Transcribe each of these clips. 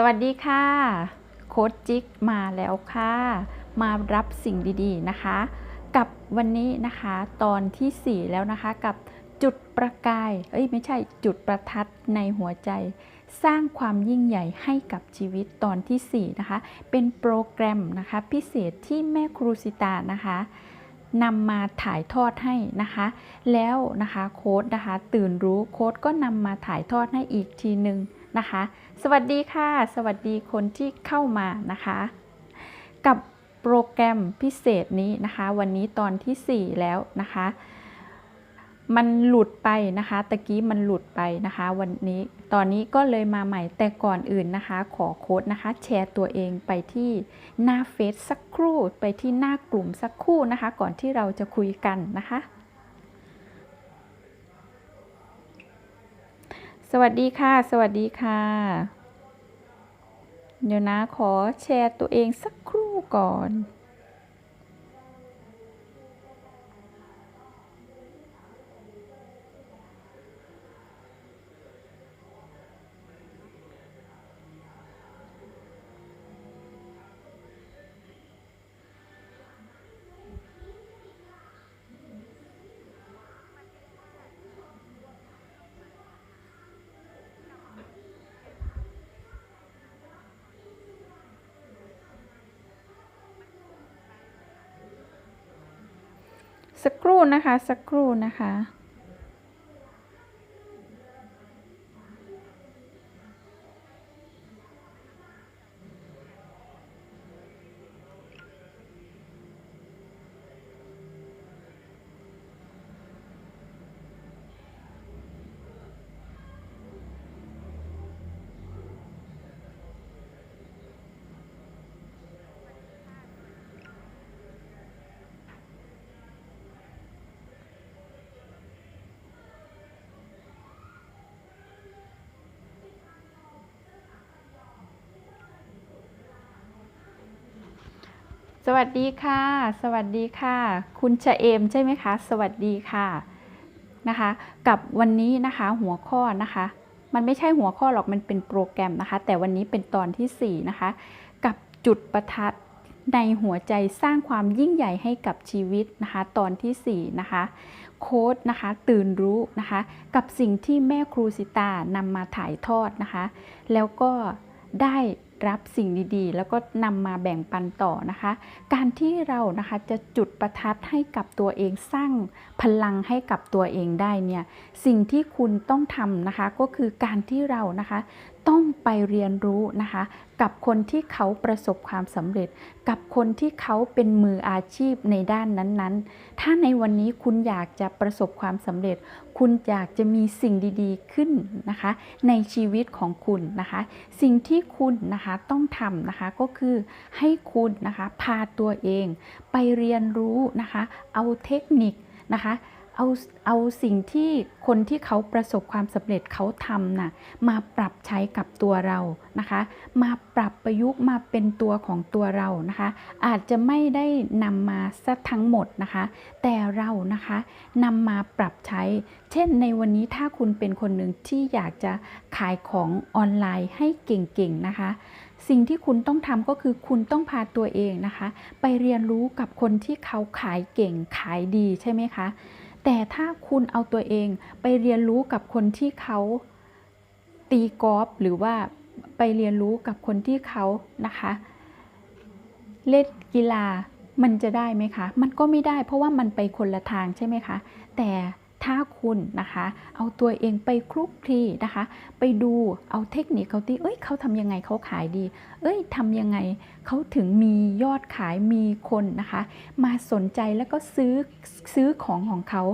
สวัสดีค่ะ โค้ดจิ๊กมาแล้วค่ะ มารับสิ่งดีๆนะคะ กับวันนี้นะคะตอนทีสี่ 4 แล้วนะคะกับจุดประกาย เอ้ยไม่ใช่จุดประทัดในหัวใจ สร้างความยิ่งใหญ่ให้กับชีวิตตอนทีสี่4 นะคะ เป็นโปรแกรมนะคะ พิเศษที่แม่ครูสิตานะคะ นำมาถ่ายทอดให้นะคะ แล้วนะคะโค้ดนะคะ ตื่นรู้โค้ดก็นำมาถ่ายทอดให้อีกทีหนึ่งนะคะ สวัสดีค่ะ สวัสดีคนที่เข้ามานะคะ กับโปรแกรมพิเศษนี้นะคะ วันนี้ตอนที่ 4 แล้วนะคะ มันหลุดไปนะคะตะกี้มันหลุดไปนะคะ วันนี้ตอนนี้ก็เลยมาใหม่แต่ก่อนอื่นนะคะ ขอโค้ดนะคะ แชร์ตัวเองไปที่หน้าเฟซสักครู่ ไปที่หน้ากลุ่มสักครู่นะคะ ก่อนที่เราจะคุยกันนะคะ สวัสดีค่ะ สวัสดีค่ะ เดี๋ยวนะขอแชร์ตัวเองสักครู่ก่อน สักครู่นะคะ สักครู่นะคะ สวัสดีค่ะ สวัสดีค่ะ คุณชะเอมใช่ไหมคะ สวัสดีค่ะนะคะ กับวันนี้นะคะหัวข้อนะคะ มันไม่ใช่หัวข้อหรอกมันเป็นโปรแกรมนะคะ แต่วันนี้เป็นตอนที่ 4 นะคะ กับจุดประทัดในหัวใจสร้างความยิ่งใหญ่ให้กับชีวิตนะคะ ตอนที่ 4 นะคะ โค้ดนะคะ ตื่นรู้นะคะ กับสิ่งที่แม่ครูสิตานำมาถ่ายทอดนะคะ แล้วก็ได้ รับสิ่งดีๆ แล้วก็นำมาแบ่งปันต่อนะคะ การที่เรานะคะจะจุดประทัดให้กับตัวเองสร้างพลังให้กับตัวเองได้เนี่ยสิ่งที่คุณต้องทำนะคะก็คือการที่เรานะคะ ต้องไปเรียนรู้นะคะ กับคนที่เขาประสบความสำเร็จ กับคนที่เขาเป็นมืออาชีพในด้านนั้นๆ ถ้าในวันนี้คุณอยากจะประสบความสำเร็จ คุณอยากจะมีสิ่งดีๆขึ้นนะคะ ในชีวิตของคุณนะคะ สิ่งที่คุณนะคะต้องทำนะคะก็คือให้คุณนะคะพาตัวเอง ไปเรียนรู้นะคะ เอาเทคนิคนะคะ เอาเอาสิ่งที่คนที่เขาประสบความสำเร็จเขาทำน่ะมาปรับใช้กับตัวเรานะคะ มาปรับประยุกต์มาเป็นตัวของตัวเรานะคะ อาจจะไม่ได้นำมาซะทั้งหมดนะคะ แต่เรานะคะนำมาปรับใช้ เช่นในวันนี้ถ้าคุณเป็นคนหนึ่งที่อยากจะขายของออนไลน์ให้เก่งๆนะคะสิ่งที่คุณต้องทำก็คือคุณต้องพาตัวเองนะคะ ไปเรียนรู้กับคนที่เขาขายเก่งขายดีใช่ไหมคะ แต่ถ้าคุณเอาตัวเองไปเรียนรู้กับคนที่เขาตีกอล์ฟหรือว่าไปเรียนรู้กับคนที่เขานะคะ เล่นกีฬามันจะได้ไหมคะ มันก็ไม่ได้เพราะว่ามันไปคนละทางใช่ไหมคะ แต่ ถ้าคุณนะคะเอาตัวเองไปคลุกคลีนะคะ ไปดูเอาเทคนิคเขาที่เอ้ยเขาทำยังไงเขาขายดี เอ้ยทำยังไงเขาถึงมียอดขายมีคนนะคะ มาสนใจแล้วก็ซื้อซื้อของของเขา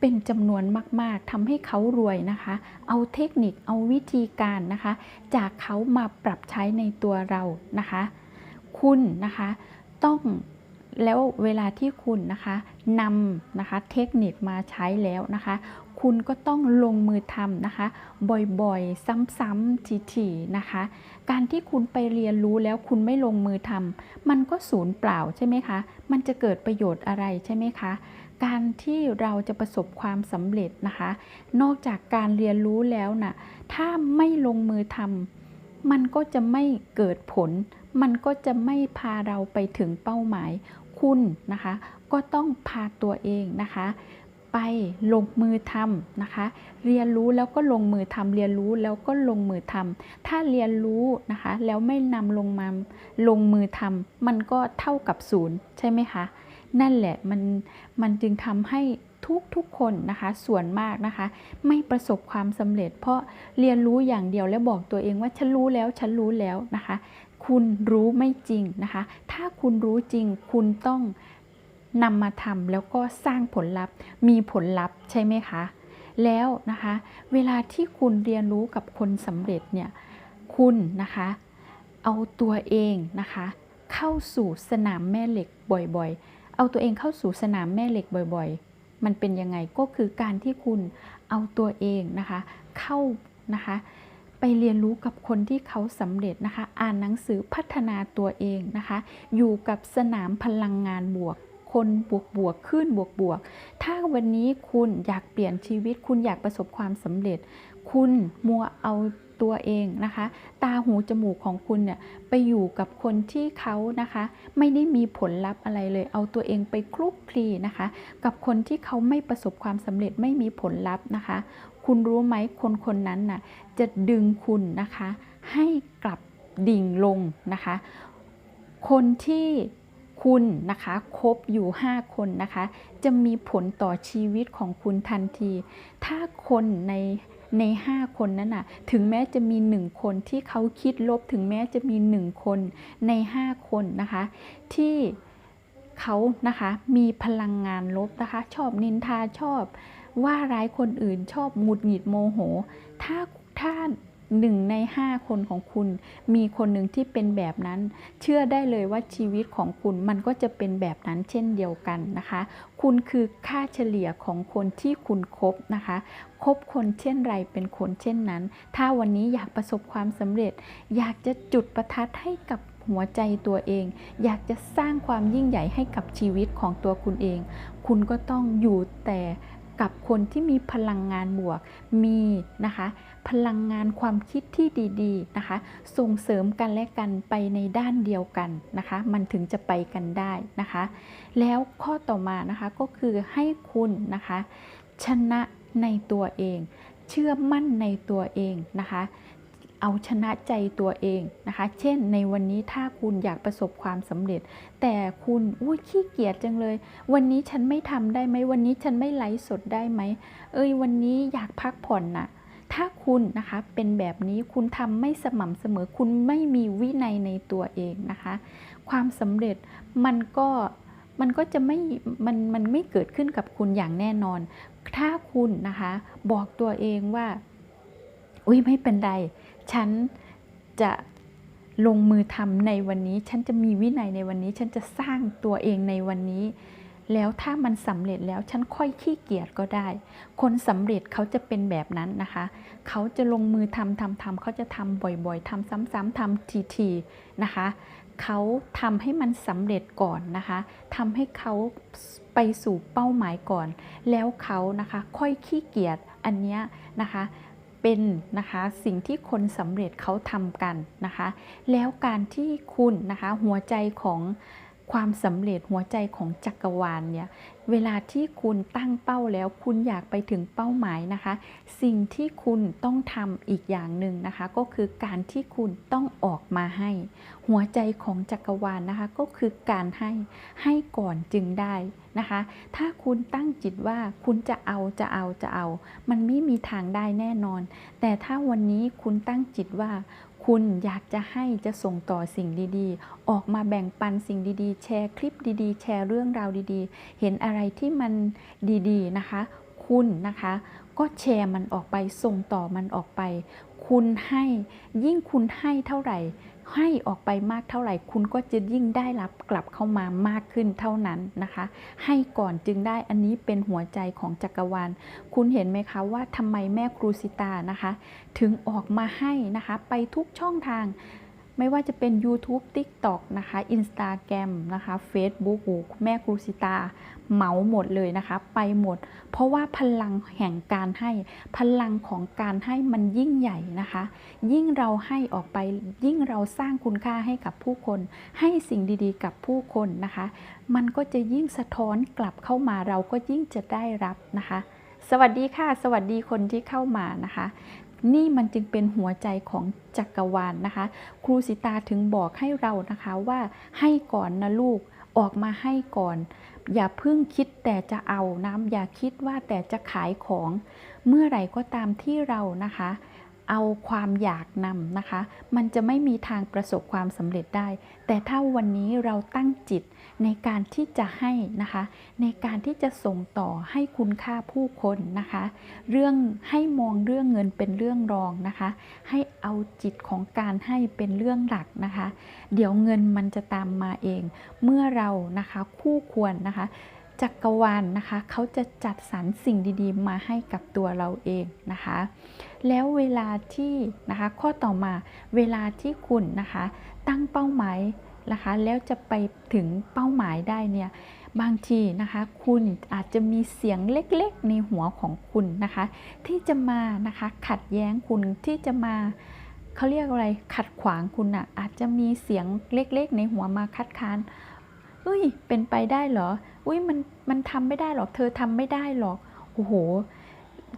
เป็นจำนวนมาก ๆทำให้เขารวยนะคะ เอาเทคนิคเอาวิธีการนะคะ จากเขามาปรับใช้ในตัวเรานะคะ คุณนะคะต้อง แล้วเวลาที่คุณนะคะนำนะคะเทคนิคมาใช้แล้วนะคะ คุณก็ต้องลงมือทำนะคะ บ่อยๆ ซ้ำๆทีๆนะคะ การที่คุณไปเรียนรู้แล้วคุณไม่ลงมือทำมันก็สูญเปล่าใช่ไหมคะ มันจะเกิดประโยชน์อะไรใช่ไหมคะการที่เราจะประสบความสำเร็จนะคะ นอกจากการเรียนรู้แล้วนะ่ะถ้าไม่ลงมือทำมันก็จะไม่เกิดผล มันก็จะไม่พาเราไปถึงเป้าหมาย คุณนะคะ ก็ต้องพาตัวเองนะคะ ไปลงมือทำนะคะ เรียนรู้แล้วก็ลงมือทำเรียนรู้แล้วก็ลงมือทำถ้าเรียนรู้นะคะ แล้วไม่นำลงมาลงมือทำมันก็เท่ากับศูนย์ใช่ไหมคะนั่นแหละมันมันจึงทำให้ ทุกๆคนนะคะ ส่วนมากนะคะ ไม่ประสบความสำเร็จ เพราะเรียนรู้อย่างเดียวแล้วบอกตัวเองว่าฉันรู้แล้วฉันรู้แล้วนะคะ คุณรู้ไม่จริงนะคะ ถ้าคุณรู้จริงคุณต้องนำมาทำแล้วก็สร้างผลลัพธ์ มีผลลัพธ์ใช่ไหมคะ แล้วนะคะ เวลาที่คุณเรียนรู้กับคนสำเร็จเนี่ย คุณนะคะ เอาตัวเองนะคะ เข้าสู่สนามแม่เหล็กบ่อยๆ เอาตัวเองเข้าสู่สนามแม่เหล็กบ่อย ๆ มันเป็นยังไงก็คือการที่คุณเอาตัวเองนะคะ เข้านะคะไปเรียนรู้กับคนที่เขาสำเร็จนะคะ อ่านหนังสือพัฒนาตัวเองนะคะ อยู่กับสนามพลังงานบวก คนบวกบวกขึ้นบวกบวก ถ้าวันนี้คุณอยากเปลี่ยนชีวิต คุณอยากประสบความสำเร็จ คุณมัวเอา ตัวเองนะคะ ตาหูจมูกของคุณเนี่ยไปอยู่กับคนที่เขานะคะ ไม่ได้มีผลลัพธ์อะไรเลย เอาตัวเองไปคลุกคลีนะคะ กับคนที่เขาไม่ประสบความสำเร็จไม่มีผลลัพธ์นะคะ คุณรู้ไหมคนคนนั้นน่ะจะดึงคุณนะคะ ให้กลับดิ่งลงนะคะ คนที่คุณนะคะคบอยู่ 5 คนนะคะ จะมีผลต่อชีวิตของคุณทันที ถ้าคนใน ใน 5 คนนั้นน่ะถึงแม้จะมี 1 คนที่เขาคิดลบถึงแม้จะมี 1 คนใน 5 คนนะคะ ที่เขานะคะมีพลังงานลบนะคะ ชอบนินทาชอบ ว่าร้ายคนอื่นชอบหงุดหงิดโมโห ถ้าถ้า หนึ่งในห้าคนของคุณ มีคนหนึ่งที่เป็นแบบนั้น เชื่อได้เลยว่าชีวิตของคุณมันก็จะเป็นแบบนั้นเช่นเดียวกันนะคะ คุณคือค่าเฉลี่ยของคนที่คุณคบนะคะคบคนเช่นไรเป็นคนเช่นนั้น ถ้าวันนี้อยากประสบความสำเร็จ อยากจะจุดประทัดให้กับหัวใจตัวเอง อยากจะสร้างความยิ่งใหญ่ให้กับชีวิตของตัวคุณเอง คุณก็ต้องอยู่แต่ กับคนที่มีพลังงานบวก มีนะคะ พลังงานความคิดที่ดีๆนะคะ ส่งเสริมกันและกันไปในด้านเดียวกันนะคะ มันถึงจะไปกันได้นะคะ แล้วข้อต่อมานะคะก็คือให้คุณนะคะ ชนะในตัวเอง เชื่อมั่นในตัวเองนะคะ เอาชนะใจตัวเองนะคะ เช่นในวันนี้ถ้าคุณอยากประสบความสำเร็จ แต่คุณอุ้ยขี้เกียจจังเลย วันนี้ฉันไม่ทำได้ไหมวันนี้ฉันไม่ไลฟ์สดได้ไหม เอ้ยวันนี้อยากพักผ่อนน่ะถ้าคุณนะคะเป็นแบบนี้คุณทำไม่สม่ำเสมอ คุณไม่มีวินัยในตัวเองนะคะ ความสำเร็จมันก็มันก็จะไม่มันมันไม่เกิดขึ้นกับคุณอย่างแน่นอน ถ้าคุณนะคะ บอกตัวเองว่า อุ้ยไม่เป็นไร ฉันจะลงมือทำในวันนี้ ฉันจะมีวินัยในวันนี้ ฉันจะสร้างตัวเองในวันนี้ แล้วถ้ามันสำเร็จแล้วฉันค่อยขี้เกียจก็ได้ คนสำเร็จเขาจะเป็นแบบนั้นนะคะ เขาจะลงมือทำทำทำเขาจะทำบ่อยๆทำซ้ำๆทำทีๆนะคะ เขาทำให้มันสำเร็จก่อนนะคะทำให้เขาไปสู่เป้าหมายก่อน แล้วเขานะคะค่อยขี้เกียจอันเนี้ยนะคะ เป็นนะคะสิ่งที่คนสำเร็จเขาทำกันนะคะ แล้วการที่คุณนะคะหัวใจของ ความสำเร็จหัวใจของจักรวาลเนี่ย เวลาที่คุณตั้งเป้าแล้ว คุณอยากไปถึงเป้าหมายนะคะ สิ่งที่คุณต้องทำอีกอย่างหนึ่งนะคะ ก็คือการที่คุณต้องออกมาให้ หัวใจของจักรวาลนะคะ ก็คือการให้ ให้ก่อนจึงได้นะคะ ถ้าคุณตั้งจิตว่าคุณจะเอาจะเอาจะเอา มันไม่มีทางได้แน่นอน แต่ถ้าวันนี้คุณตั้งจิตว่า คุณอยากจะให้จะส่งต่อสิ่งดีๆ ออกมาแบ่งปันสิ่งดีๆ แชร์คลิปดีๆ แชร์เรื่องราวดีๆ เห็นอะไรที่มันดีๆนะคะ คุณนะคะ ก็แชร์มันออกไปส่งต่อมันออกไป คุณให้ยิ่งคุณให้เท่าไหร่ ให้ออกไปมากเท่าไหร่ คุณก็จะยิ่งได้รับกลับเข้ามามากขึ้นเท่านั้นนะคะ ให้ก่อนจึงได้อันนี้เป็นหัวใจของจักรวาล คุณเห็นไหมคะว่าทำไมแม่ครูสิตานะคะ ถึงออกมาให้นะคะ ไปทุกช่องทาง ไม่ว่าจะเป็น YouTube TikTok นะคะ Instagram นะคะ Facebook โอ้แม่ครูสิตาเหมาหมดเลยนะคะ ไปหมด เพราะว่าพลังแห่งการให้พลังของการให้มันยิ่งใหญ่นะคะ ยิ่งเราให้ออกไปยิ่งเราสร้างคุณค่าให้กับผู้คน ให้สิ่งดีๆ กับผู้คนนะคะ มันก็จะยิ่งสะท้อนกลับเข้ามาเราก็ยิ่งจะได้รับนะคะสวัสดีค่ะ สวัสดีคนที่เข้ามานะคะ นี่มันจึงเป็นหัวใจของจักรวาลนนะคะ ครูสิตาถึงบอกให้เรานะคะว่าให้ก่อนนะลูกออกมาให้ก่อน อย่าเพิ่งคิดแต่จะเอานะอย่าคิดว่าแต่จะขายของ เมื่อไหร่ก็ตามที่เรานะคะ เอาความอยากนำนะคะ มันจะไม่มีทางประสบความสำเร็จได้ แต่ถ้าวันนี้เราตั้งจิตในการที่จะให้นะคะ ในการที่จะส่งต่อให้คุณค่าผู้คนนะคะ เรื่องให้มองเรื่องเงินเป็นเรื่องรองนะคะ ให้เอาจิตของการให้เป็นเรื่องหลักนะคะ เดี๋ยวเงินมันจะตามมาเอง เมื่อเรานะคะคู่ควรนะคะ จักรวาลนนะคะเขาจะจัดสรรสิ่งดีๆ มาให้กับตัวเราเองนะคะ แล้วเวลาที่นะคะข้อต่อมาเวลาที่คุณนะคะตั้งเป้าหมายนะคะแล้วจะไปถึงเป้าหมายได้เนี่ยบางทีนะคะคุณอาจจะมีเสียงเล็กๆ ในหัวของคุณนะคะ ที่จะมานะคะขัดแย้งคุณที่จะมาเขาเรียกอะไรขัดขวางคุณอะ่ะอาจจะมีเสียงเล็กๆ ในหัวมาคัดค้าน เอ้ย เป็นไปได้เหรอ อุ้ยมันมันทำไม่ได้หรอก เธอทำไม่ได้หรอก โอ้โห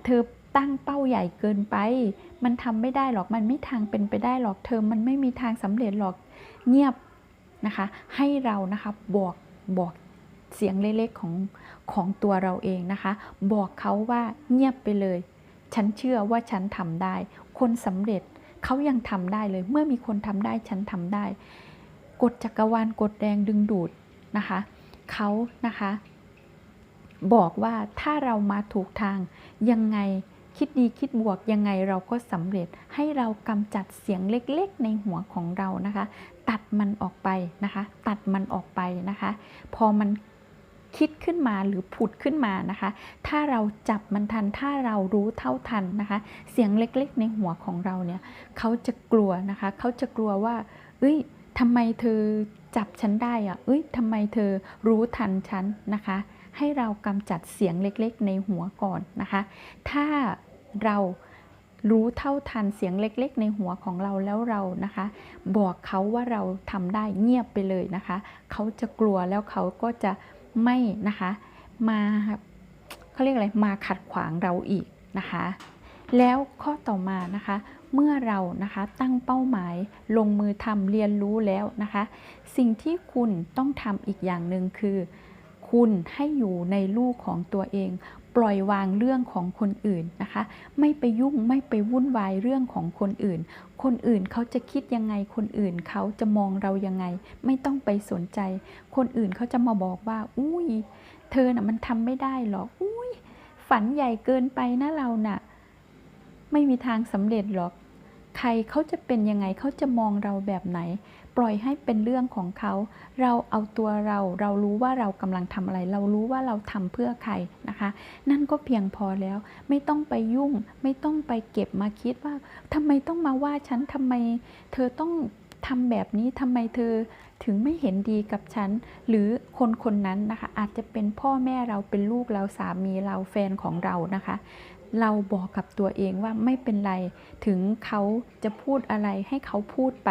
เธอตั้งเป้าใหญ่เกินไป มันทำไม่ได้หรอก มันไม่ทางเป็นไปได้หรอก เธอมันไม่มีทางสำเร็จหรอก เงียบนะคะ ให้เรานะคะบอกบอกเสียงเล็กๆของของตัวเราเองนะคะ บอกเขาว่าเงียบไปเลย ฉันเชื่อว่าฉันทำได้ คนสำเร็จเขายังทำได้เลย เมื่อมีคนทำได้ฉันทำได้ กฎจักรวาลกฎแดงดึงดูด นะคะเขานะคะบอกว่าถ้าเรามาถูกทางยังไงคิดดีคิดบวกยังไงเราก็สำเร็จให้เรากำจัดเสียงเล็กๆ ในหัวของเรานะคะ ตัดมันออกไปนะคะ ตัดมันออกไปนะคะ พอมันคิดขึ้นมาหรือผุดขึ้นมานะคะ ถ้าเราจับมันทัน ถ้าเรารู้เท่าทันนะคะ เสียงเล็กๆ ในหัวของเราเนี่ยเขาจะกลัวนะคะ เขาจะกลัวว่าเอ้ยทำไมเธอ จับฉันได้อะเอ้ยทำไมเธอรู้ทันฉันนะคะ ให้เรากำจัดเสียงเล็กๆ ในหัวก่อนนะคะ ถ้าเรารู้เท่าทันเสียงเล็กๆ ในหัวของเราแล้วเรานะคะ บอกเขาว่าเราทำได้เงียบไปเลยนะคะ เขาจะกลัวแล้วเขาก็จะไม่นะคะ มาเขาเรียกอะไรมาขัดขวางเราอีกนะคะ แล้วข้อต่อมานะคะ เมื่อเรานะคะตั้งเป้าหมายลงมือทำเรียนรู้แล้วนะคะ สิ่งที่คุณต้องทำอีกอย่างหนึ่งคือ คุณให้อยู่ในลูกของตัวเอง ปล่อยวางเรื่องของคนอื่นนะคะ ไม่ไปยุ่งไม่ไปวุ่นวายเรื่องของคนอื่น คนอื่นเขาจะคิดยังไงคนอื่นเขาจะมองเรายังไง ไม่ต้องไปสนใจ คนอื่นเขาจะมาบอกว่า อุ้ยเธอน่ะมันทำไม่ได้หรอกอุ้ยฝันใหญ่เกินไปนะเราน่ะไม่มีทางสำเร็จหรอก ใครเขาจะเป็นยังไงเขาจะมองเราแบบไหน ปล่อยให้เป็นเรื่องของเขา เราเอาตัวเรา เรารู้ว่าเรากำลังทำอะไร เรารู้ว่าเราทำเพื่อใครนะคะ นั่นก็เพียงพอแล้ว ไม่ต้องไปยุ่ง ไม่ต้องไปเก็บมาคิดว่าทำไมต้องมาว่าฉันทำไม เธอต้องทำแบบนี้ทำไมเธอถึงไม่เห็นดีกับฉัน หรือคนคนนั้นนะคะ อาจจะเป็นพ่อแม่เราเป็นลูกเราสามีเราแฟนของเรานะคะเราบอกกับตัวเองว่าไม่เป็นไร ถึงเขาจะพูดอะไรให้เขาพูดไป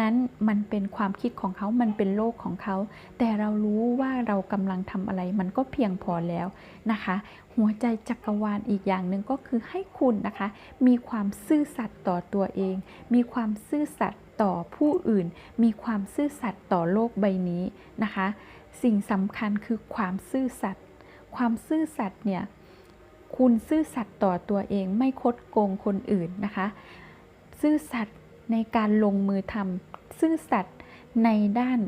นั้นมันเป็นความคิดของเขา มันเป็นโลกของเขา แต่เรารู้ว่าเรากำลังทำอะไร มันก็เพียงพอแล้วนะคะ หัวใจจักรวาลอีกอย่างหนึ่งก็คือให้คุณนะคะ มีความซื่อสัตย์ต่อตัวเอง มีความซื่อสัตย์ต่อผู้อื่น มีความซื่อสัตย์ต่อโลกใบนี้นะคะ สิ่งสำคัญคือความซื่อสัตย์ ความซื่อสัตย์เนี่ย คุณซื่อสัตย์ต่อตัวเองไม่คดโกงคนอื่นนะคะ ซื่อสัตย์ในการลงมือทำซื่อสัตย์ในด้าน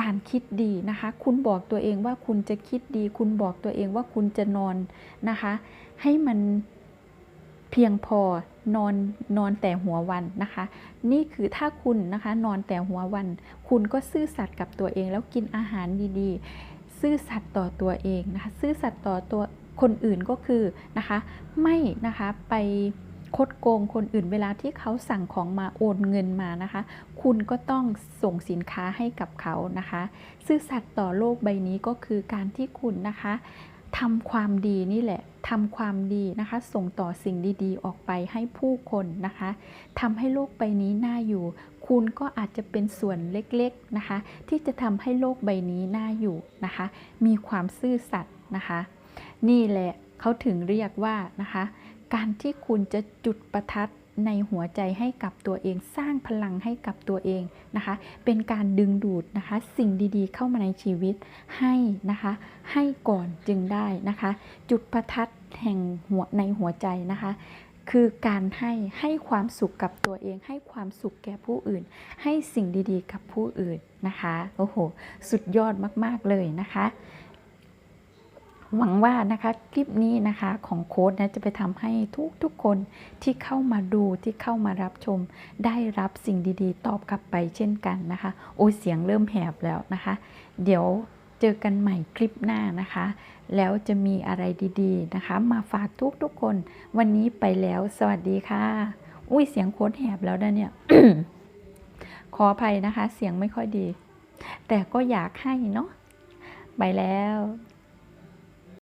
การคิดดีนะคะ คุณบอกตัวเองว่าคุณจะคิดดี คุณบอกตัวเองว่าคุณจะนอนนะคะ ให้มันเพียงพอนอนนอนแต่หัววันนะคะ นี่คือถ้าคุณนะคะนอนแต่หัววัน คุณก็ซื่อสัตย์กับตัวเองแล้วกินอาหารดีๆ ซื่อสัตย์ต่อตัวเองนะคะ ซื่อสัตย์ต่อตัว คนอื่นก็คือนะคะไม่นะคะไปคดโกงคนอื่นเวลาที่เขาสั่งของมาโอนเงินมานะคะ คุณก็ต้องส่งสินค้าให้กับเขานะคะ ซื่อสัตย์ต่อโลกใบนี้ก็คือการที่คุณนะคะทำความดีนี่แหละทำความดีนะคะ ส่งต่อสิ่งดีๆ ออกไปให้ผู้คนนะคะทำให้โลกใบนี้น่าอยู่ คุณก็อาจจะเป็นส่วนเล็กๆนะคะ ที่จะทำให้โลกใบนี้น่าอยู่นะคะ มีความซื่อสัตย์นะคะ นี่แหละเขาถึงเรียกว่านะคะ การที่คุณจะจุดประทัดในหัวใจให้กับตัวเองสร้างพลังให้กับตัวเองนะคะ เป็นการดึงดูดนะคะ สิ่งดีๆ เข้ามาในชีวิตให้นะคะ ให้ก่อนจึงได้นะคะ จุดประทัดแห่งหัวในหัวใจนะคะ คือการให้ให้ความสุขกับตัวเอง ให้ความสุขแก่ผู้อื่น ให้สิ่งดีๆ กับผู้อื่นนะคะโอ้โห สุดยอดมากๆเลยนะคะ หวังว่านะคะคลิปนี้นะคะของโค้ดนะจะไปทำให้ทุกๆคนที่เข้ามาดูที่เข้ามารับชม ได้รับสิ่งดีๆ ตอบกลับไปเช่นกันนะคะ โอ้เสียงเริ่มแหบแล้วนะคะ เดี๋ยวเจอกันใหม่คลิปหน้านะคะ แล้วจะมีอะไรดีๆนะคะ มาฝากทุกๆคน วันนี้ไปแล้ว สวัสดีค่ะ อุ้ยเสียงโค้ดแหบแล้วนะเนี่ยขออภัยนะคะ เสียงไม่ค่อยดี แต่ก็อยากให้เนาะไปแล้ว